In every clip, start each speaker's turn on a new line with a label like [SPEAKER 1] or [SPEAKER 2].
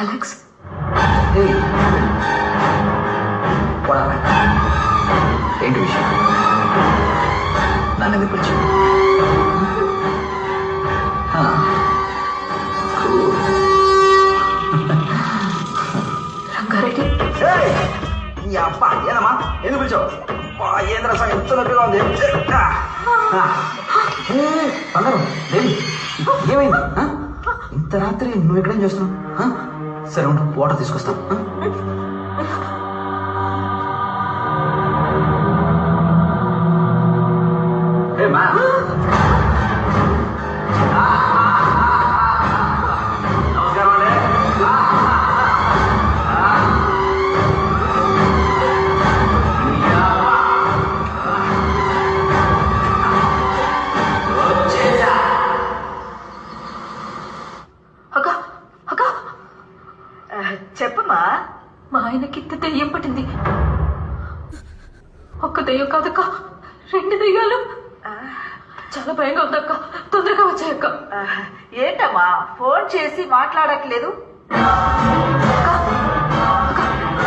[SPEAKER 1] Alex.
[SPEAKER 2] ఏంటి విషయం? నన్ను ఎందుకు cool.
[SPEAKER 1] రంగారెడ్డి?
[SPEAKER 2] ఈ ఏదమ్మా? ఎందుకు పిలిచావు? ఏంద్రా ఎంత నొప్పిగా ఉంది? దేవి ఏమైంది? ఇంత రాత్రి నువ్వు ఎక్కడేం చేస్తున్నావు? సరే ఉండు వాటర్ తీసుకొస్తాను.
[SPEAKER 1] అక్క
[SPEAKER 3] చెప్పమ్మా
[SPEAKER 1] మా ఆయనకి దెయ్యం పట్టింది. ఒక్క దెయ్యం కాదక్క రెండు దెయ్యాలు. చాలా భయంగా ఉందక్క తొందరగా వచ్చాయక్క.
[SPEAKER 3] ఏంటమ్మా ఫోన్ చేసి మాట్లాడట్లేదు?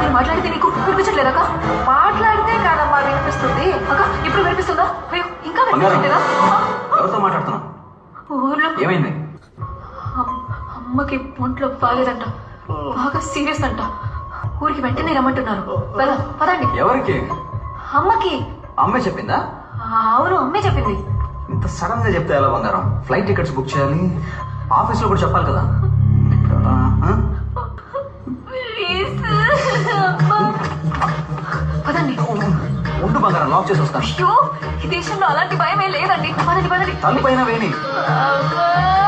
[SPEAKER 1] నేను మాట్లాడితే నీకు వినిపించట్లేదక్క
[SPEAKER 3] మాట్లాడితే కాదమ్మా వినిపిస్తుంది.
[SPEAKER 1] అక్క ఇప్పుడు వినిపిస్తుందా? అయ్యో ఇంకా వినిపించట్లేదా?
[SPEAKER 2] ఎవరితో మాట్లాడుతున్నావు?
[SPEAKER 1] ఊర్లో.
[SPEAKER 2] ఏమైంది?
[SPEAKER 1] అమ్- అమ్మకి ఒంట్లో బాగాలేదంట. బాగా సీరియస్ అంట. ఊరికి వెంటనే రమ్మంటున్నారు. వెళ్దాం పదండి.
[SPEAKER 2] ఎవరికి?
[SPEAKER 1] అమ్మకి.
[SPEAKER 2] అమ్మే చెప్పిందా?
[SPEAKER 1] అవును అమ్మే చెప్పింది.
[SPEAKER 2] ఇంత సడన్గా చెప్తే ఎలా బంగారం? ఫ్లైట్ టికెట్స్ బుక్ చేయాలి. ఆఫీస్లో కూడా చెప్పాలి కదా. ఎక్కడా? ఆ?
[SPEAKER 1] ప్లీజ్. అమ్మా. పదండి
[SPEAKER 2] ఉండు బంగారం లాక్ చేసి వస్తాను
[SPEAKER 1] అయ్యో ఈ దేశంలో అలాంటి భయం ఏం లేదండి. పదండి పదండి.
[SPEAKER 2] తల్లి పైన వేణి.
[SPEAKER 1] అమ్మా.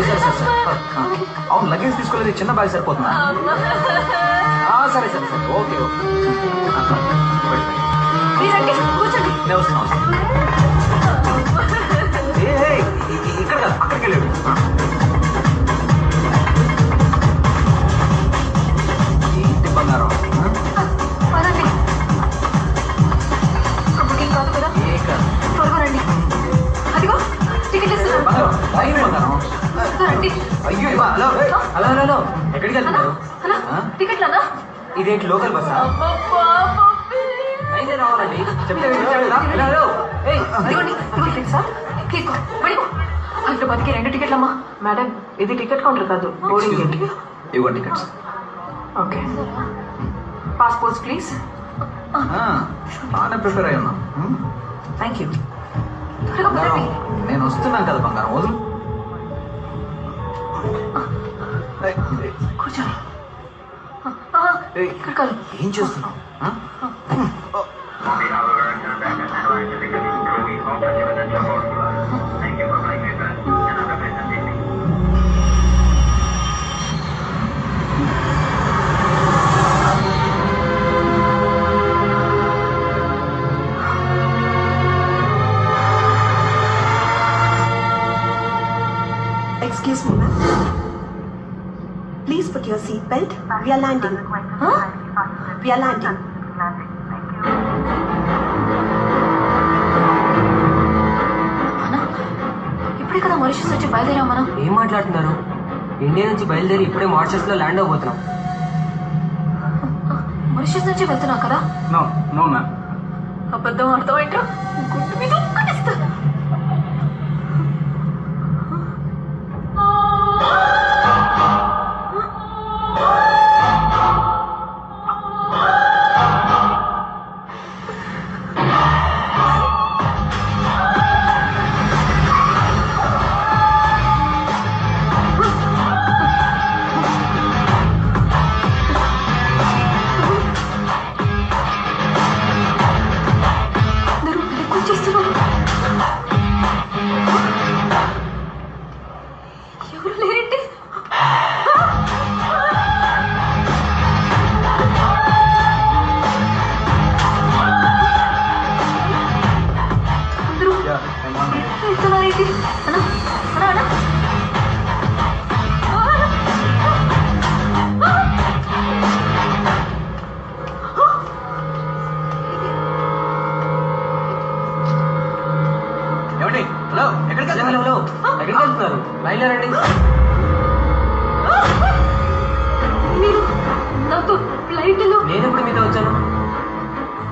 [SPEAKER 2] సరే సరే సరే. ఆ, అవును లగేజ్ తీసుకోలేదు చిన్న బ్యాగ్ సరిపోతుందా? సరే సరే సరే. Okay okay. నేను ఇక్కడ కదా అక్కడికి వెళ్ళాడు ఇదేంటి లోకల్ బస్సా. అయితే రావాలండి. చెప్తే వినిపించట్లేదా? Hello hello. ఏయ్
[SPEAKER 1] ఇదిగోండి ఇదిగో టికెట్సా తీసుకో. పడిపో హైదరాబాద్కి రెండు టికెట్లమ్మా.
[SPEAKER 3] మేడం ఇది టికెట్ కౌంటర్ కాదు బోర్డింగ్ గేట్.
[SPEAKER 2] ఇవ్వండి టికెట్స్
[SPEAKER 3] ఓకే. పాస్పోర్ట్స్ ప్లీజ్
[SPEAKER 2] బాగానే ప్రిపేర్ అయి ఉన్నా?
[SPEAKER 3] థ్యాంక్ యూ
[SPEAKER 2] నేను వస్తున్నాను కదా బంగారం. వదులు.
[SPEAKER 1] ఆ,
[SPEAKER 2] ఏయ్,
[SPEAKER 1] ఇక్కడ కాదు
[SPEAKER 2] ఏం చేస్తున్నావు ఆ?
[SPEAKER 4] Excuse belt. We are landing.
[SPEAKER 1] ఆ?
[SPEAKER 4] We are landing.
[SPEAKER 1] ఇప్పుడే కదా మారిషస్ వచ్చి బయలుదేరాం మనం
[SPEAKER 5] ఏం మాట్లాడుతున్నారు ఇండియా నుంచి బయలుదేరి ఇప్పుడే మారిషస్లో ల్యాండ్ అవబోతున్నాం
[SPEAKER 1] మారిషస్ నుంచి వెళ్తున్నాం కదా
[SPEAKER 2] నో నో మ్యామ్
[SPEAKER 1] అబద్ధం అర్థమైంటా గుడ్డు మీద
[SPEAKER 5] 是等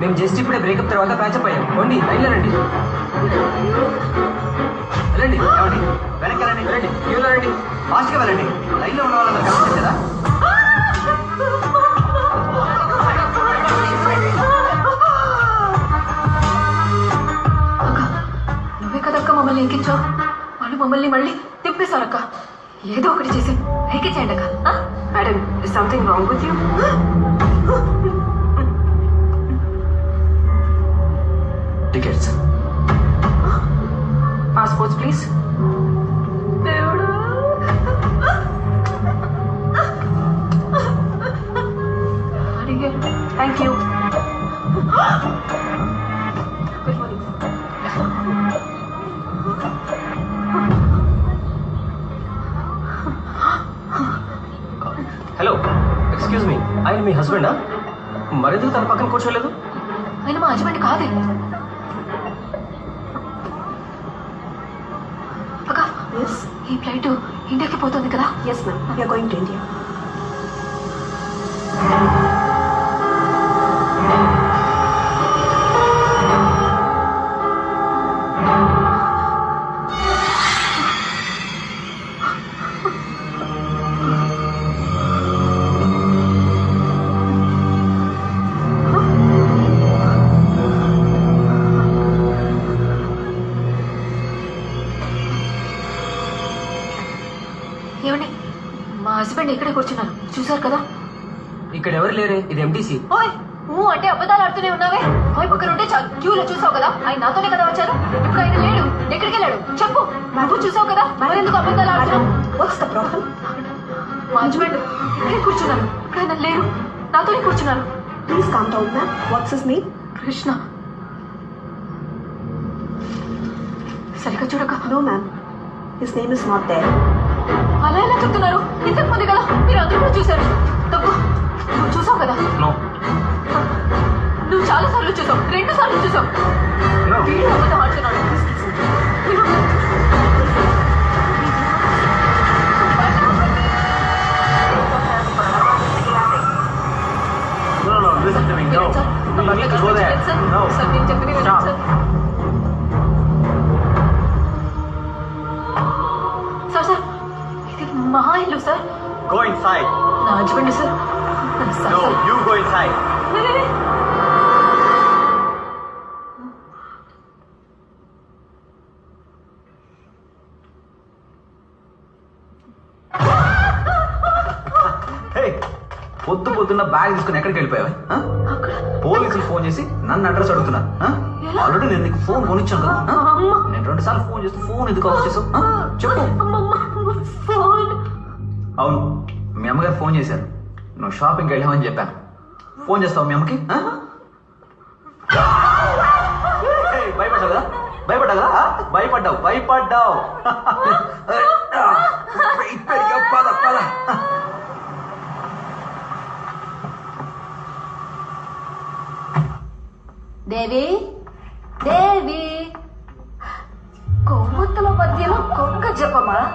[SPEAKER 5] మేము జస్ట్ ఇప్పుడే బ్రేకప్ తర్వాత ప్యాచప్ అయ్యాం. కొండి బయలుదేరండి వెళ్ళండి ఏమండి వెనక్కి వెళ్ళండి వెళ్ళండి. క్యూలో రండి.
[SPEAKER 2] ఫాస్ట్గా వెళ్ళండి. లైన్లో ఉన్న వాళ్ళందరూ కనిపించదు కదా?
[SPEAKER 1] అక్క నువ్వే కదక్క మమ్మల్ని ఎక్కించావు? వాళ్ళు మమ్మల్ని మళ్ళీ తిప్పేశారక్క. ఏదో ఒకటి చేసి ఎక్కించేయండి అక్క?
[SPEAKER 3] Madam something wrong with you
[SPEAKER 2] tickets
[SPEAKER 3] passports please thank you
[SPEAKER 5] hello excuse me ఆయన మీ హస్బెండా మరెందుకు తన పక్కన కూర్చోలేదు?
[SPEAKER 1] ఆయన మా హస్బెండ్ కాదే.
[SPEAKER 4] ఎస్
[SPEAKER 1] ఈ ఫ్లైట్ ఇండియాకి పోతుంది కదా
[SPEAKER 4] yes ma'am you're going to India
[SPEAKER 1] ఏమండి? మా హస్బెండ్ ఇక్కడే కూర్చున్నారు చూసారు కదా?
[SPEAKER 5] ఇక్కడ ఎవరు లేరే? ఇది ఎంటీసీ
[SPEAKER 1] ఓయ్ ఊ అంటే అబద్ధాలు ఆడుతూనే ఉన్నావే? ఓయ్ పక్కన ఉంటే చాలు. క్యూలో చూసావు కదా? ఆయన నాతోనే కదా వచ్చారు ఇప్పుడు ఆయన లేడు. ఎక్కడికి వెళ్ళాడు? చెప్పు. నువ్వు చూసావు కదా? మరి ఎందుకు అబద్ధాలు ఆడుతున్నావు?
[SPEAKER 4] What's the problem?
[SPEAKER 1] మా హస్బెండ్ ఇక్కడే కూర్చున్నారు ఇప్పుడు ఆయన లేరు నాతోనే కూర్చున్నారు
[SPEAKER 4] Please calm down, ma'am. What's his name?
[SPEAKER 1] Krishna. సరిగ్గా చూడక.
[SPEAKER 4] No, ma'am. His name is not there.
[SPEAKER 1] అలా ఎలా చెప్తున్నారు? ఇంతకు ముందు కదా మీరు అందరూ కూడా చూశారు. తప్పు. నువ్వు చూసావు కదా? నువ్వు చాలా సార్లు చూసావు. రెండు సార్లు చూసావు. వీడు అబద్ధం ఆడుతున్నాడు.
[SPEAKER 2] No, no, listen to me. No. You need to go there. No. Stop.
[SPEAKER 1] ఇది మా ఇల్లు సార్
[SPEAKER 2] Go inside.
[SPEAKER 1] నా హస్బెండ్ సార్
[SPEAKER 2] inside.
[SPEAKER 1] లే, లే, లే.
[SPEAKER 2] Hey, పొద్దు పొద్దున్న బ్యాగ్ తీసుకుని ఎక్కడికి వెళ్ళిపోయావు పోలీసులు ఫోన్ చేసి నన్ను అడ్రస్ అడుగుతున్నారు ఆ? ఆల్రెడీ నేను నీకు ఫోన్ కొనిచ్చాను కదా. నేను రెండు సార్లు ఫోన్ చేస్తే ఫోన్ ఎందుకు ఆఫ్ చేసావు? చెప్పు అవును మీ అమ్మగారు ఫోన్ చేశారు. నువ్వు షాపింగ్కి వెళ్ళామని చెప్పాను. ఫోన్ చేస్తావు మీ అమ్మకి? భయపడ్డావు? కదా భయపడ్డావు కదా? భయపడ్డావు పద పద.
[SPEAKER 1] దేవి దేవి. కొవ్వొత్తుల మధ్యలో కుక్క చెప్పమా